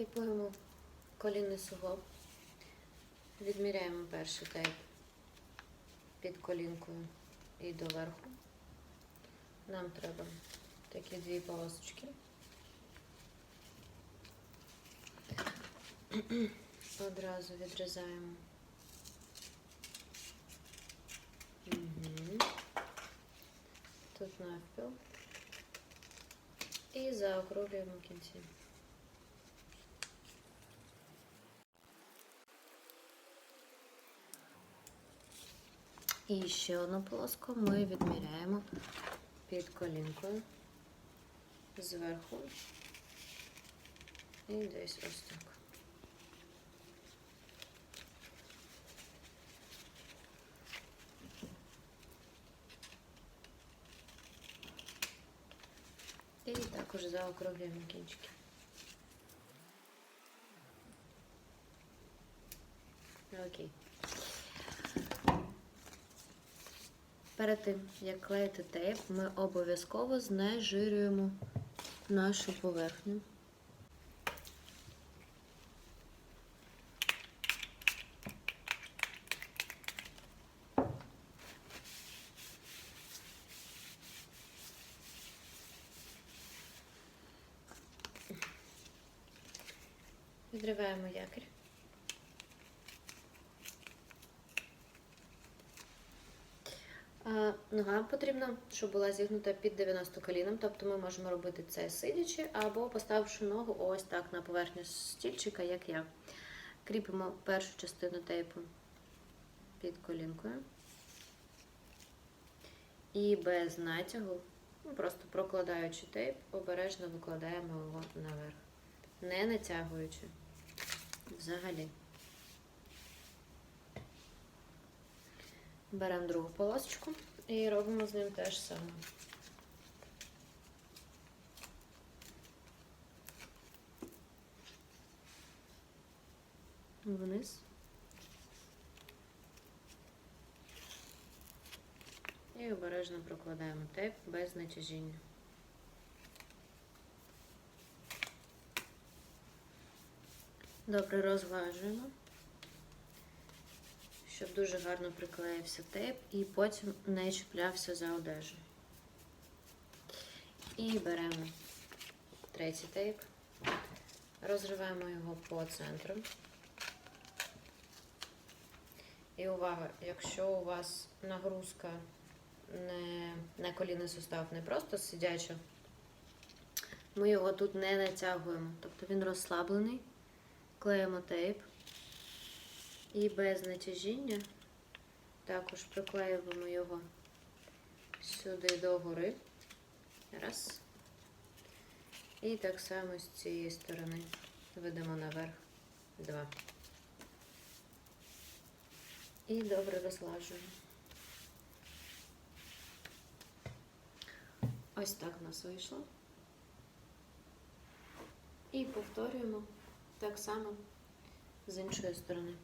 Тейпуємо колінний суглоб. Відміряємо перший тейп під колінкою і доверху. Нам треба такі дві полосочки. Одразу відрізаємо. Тут навпіл. І заокруглюємо кінці. І ще одну полоску ми відміряємо під колінкою зверху і десь ось так. І також заокруглюємо кінчики. Окей. Перед тим, як клеїти тейп, ми обов'язково знежирюємо нашу поверхню. Відриваємо якір. Нога потрібно, щоб була зігнута під 90 коліном, тобто ми можемо робити це сидячи або поставивши ногу ось так на поверхню стільчика, як я. Кріпимо першу частину тейпу під колінкою. І без натягу, ну, просто прокладаючи тейп, обережно викладаємо його наверх, не натягуючи взагалі. Беремо другу полосочку і робимо з ним те ж саме. Вниз. І обережно прокладаємо тейп без натяжіння. Добре розглажуємо щоб дуже гарно приклеївся тейп і потім не чіплявся за одежу. І беремо третій тейп, розриваємо його по центру. І увага, якщо у вас нагрузка не на колінний сустав, не просто сидяча, ми його тут не натягуємо, тобто він розслаблений, клеїмо тейп. І без натяжіння також приклеюємо його сюди догори. Раз. І так само з цієї сторони ведемо наверх. Два. І добре розлажуємо. Ось так у нас вийшло. І повторюємо так само з іншої сторони.